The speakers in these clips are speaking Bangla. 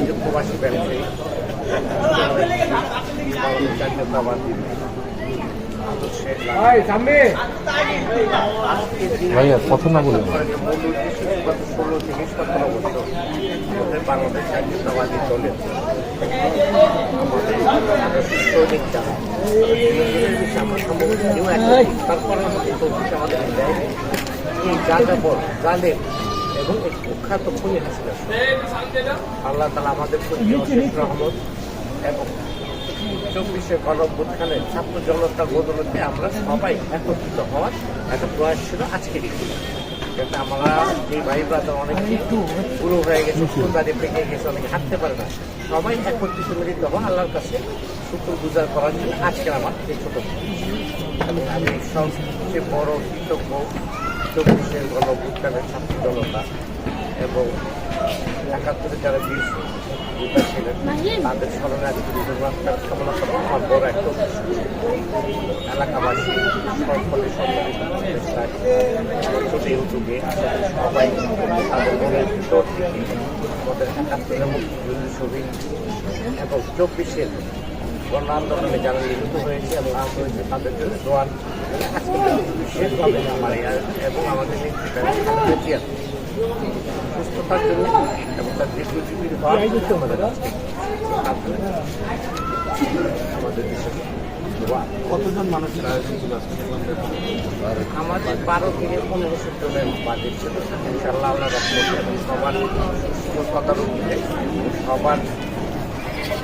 যে প্রবাসী ব্যবসায়ী জাতীয়তাবাদী ভাইয়া, কথা না বলে ষোলো থেকে সতেরো বছর বাংলাদেশ জাতীয়তাবাদী দলের তৌফিক আমাদের এই যাযাবর জালেম এবং এই কুখ্যাত খুনি হাসিনা আল্লাহ তালা আমাদের রহমত এবং চব্বিশে গণভ্যুত্থানে ছাত্র জনতার বদলতে আমরা সবাই একত্রিত হওয়ার একটা প্রয়াস ছিল আজকের কিন্তু আমরা এই ভাই ব্রাদার অনেকে পুরো হয়ে গেছে দাঁড়িয়ে পেকে গেছে অনেকে হাঁটতে পারে না। সবাই একত্রিত মিলিত হওয়া আল্লাহর কাছে শুক্র গুজার করার জন্য আজকের আমার এই ছোট আমি সবচেয়ে বড় কৃতজ্ঞ চব্বিশের গণভ্যুত্থানের ছাত্র জনতা এবং একাত্তরে যারা বীর যোদ্ধা ছিলেন তাদের স্মরণে আজকে দুর্ঘটনার কামনা করা আমার বড় একটা এলাকাবাসী সকলে ছোটে উদ্যোগে সবাই তাদের মনের ভিতর থেকে আমাদের একাত্তরের মুক্তিযুদ্ধ শহীদ এবং চব্বিশের গণ আন্দোলনে যারা নিহত হয়েছে এবং আহত হয়েছে তাদের জন্য আজকে বিশেষভাবে আমার এবং আমাদের নেতৃত্বে সুস্থতার জন্য এবং তার দীর্ঘজীবীর হওয়ার জন্য আমাদের আমাদের দেশের। কতজন মানুষের আয়োজন ছিল আমাদের বারো থেকে পনেরোশো জনের বাজেট ছিল। ইনশাল্লাহ আল্লাহ রহমত এবং সবার সুস্থতার সবার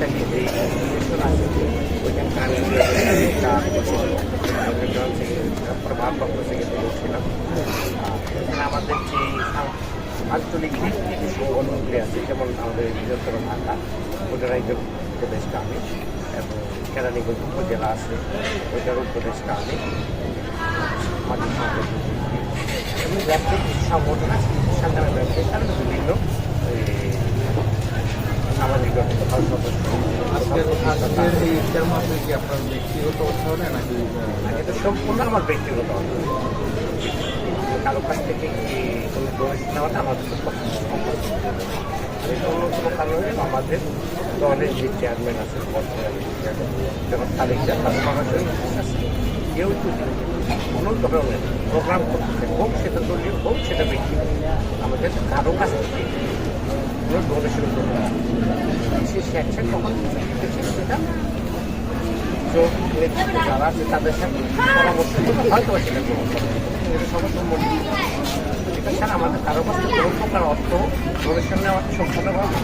যে ইনস্টিটিউশন আছে ওইখানকার আমি জয়েন্ট সেক্রেটারি প্রভাবপ্রাপ্ত সেক্রেটারি ছিলাম আর এখানে আমাদের যে যেমন আমাদের বৃহত্তর ঢাকা ওটার একজন উপদেষ্টা আমি এবং কেরানীগঞ্জ উপজেলা আছে ওইটার উপদেষ্টা আমি সংগঠন এবং ব্যবসায়িক সংগঠন বিভিন্ন সামাজিক ব্যবস্থা সদস্য আজকের আজকের এই ইফতার মাসে কি আপনার ব্যক্তিগত অর্থায়নে নাকি এটা সম্পূর্ণ আমার ব্যক্তিগত। কারও কাছ থেকে কি কোনো ডোনেশন নেওয়াটা আমাদের কারণ আমাদের দলের যে চেয়ারম্যান আছে বর্তমানে যেমন তাদের কেউ কোনো ধরনের প্রোগ্রাম করতে হোক সেটা দলীয় হোক সেটা ব্যক্তিগত। আমাদের কারও কাছ থেকে কোনো ডোনেশন কখন সেটা যারা আছে তাদের সাথে পরামর্শ করে হয়তো বা সেটা গ্রহণ করে এটা ছাড়া আমাদের কারও কাছে কোনো প্রকার অর্থ ডোনেশন নেওয়া সম্পূর্ণভাবে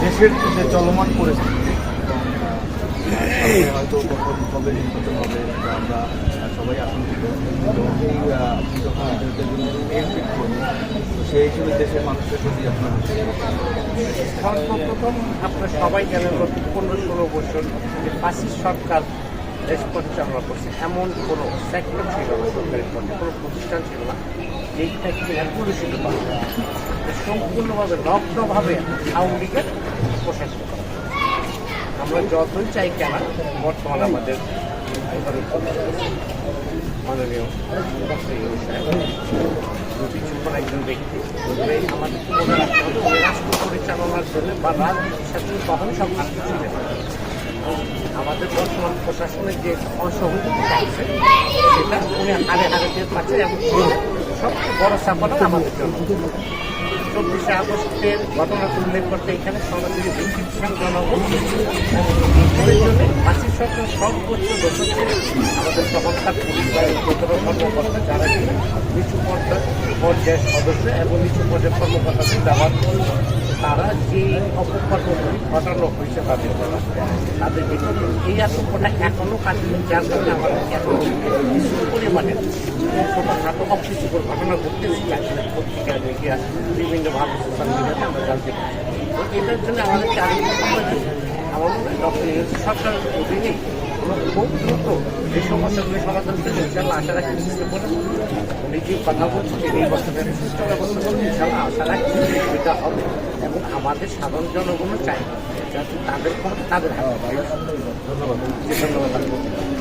দেশের যে চলমান পরিস্থিতি হয়তো কখন কবে নির্বাচন হবে আমরা সবাই আশঙ্কিত এই যখন সেই হিসেবে দেশের মানুষের প্রতি আপনার সর্বপ্রথম আপনারা সবাই জানেন গত পনেরো ষোলো বছর পাঁচিশ সরকার দেশ পরিচালনা করছে। এমন কোনো সেক্টর ছিল না, সরকারি পর্যায়ে কোনো প্রতিষ্ঠান ছিল না, যেইটা কিনা পুরস্কৃত পাবে সম্পূর্ণভাবে নগ্নভাবে আওয়ামী লীগের প্রশাসন আমরা যতই চাই কেন, বর্তমানে আমাদের মাননীয় একজন ব্যক্তি আমাদের মনে রাখতে হবে উনি রাষ্ট্র পরিচালনার জন্য বা রাজনীতির সাথে কখনোই সম্পৃক্ত ছিলেন না। আমাদের বর্তমান প্রশাসনের যে অসহযোগিতা আছে, সেটা উনি হারে হারে টের পাচ্ছে এবং সবচেয়ে বড় সাফল্য আমাদের জন্য। চব্বিশে আগস্টের ঘটনা উল্লেখ করতে এখানে সরাসরি ছিলেন জনগণ সর্বোচ্চ দোষক আমাদের তখনকার পুলিশ প্রতর কর্মকর্তা যারা ছিলেন, নিচু পর্যায় পর্যায়ের সদস্য এবং নিচু পর্যায়ের কর্মকর্তাদের ব্যবহার তারা যে অপকর্মগুলি ঘটানো হয়েছে তাদের তাদের ভিতরে এই আতঙ্কটা এখনও কাটিয়ে যার কারণে আমাদের এখন কিছু পরিমাণে ছোটখাটো অপ্রীতিকর ঘটনা ঘটতেছে আসলে পত্রিকা মিডিয়া বিভিন্নভাবে সোশ্যাল মিডিয়াতে আমরা জানতে পারি। এটার জন্য আমাদেরকে আরও হয় সরকারের অধীনে আমরা সমাধান করে ইনশাল্লাহ আশা রাখি যে কথা বলছেন এই আশা রাখি এটা হবে এবং আমাদের সাধারণ জনগণও চাই যাতে তাদের ক্ষমতা তাদের হাতে ধন্যবাদ। ধন্যবাদ।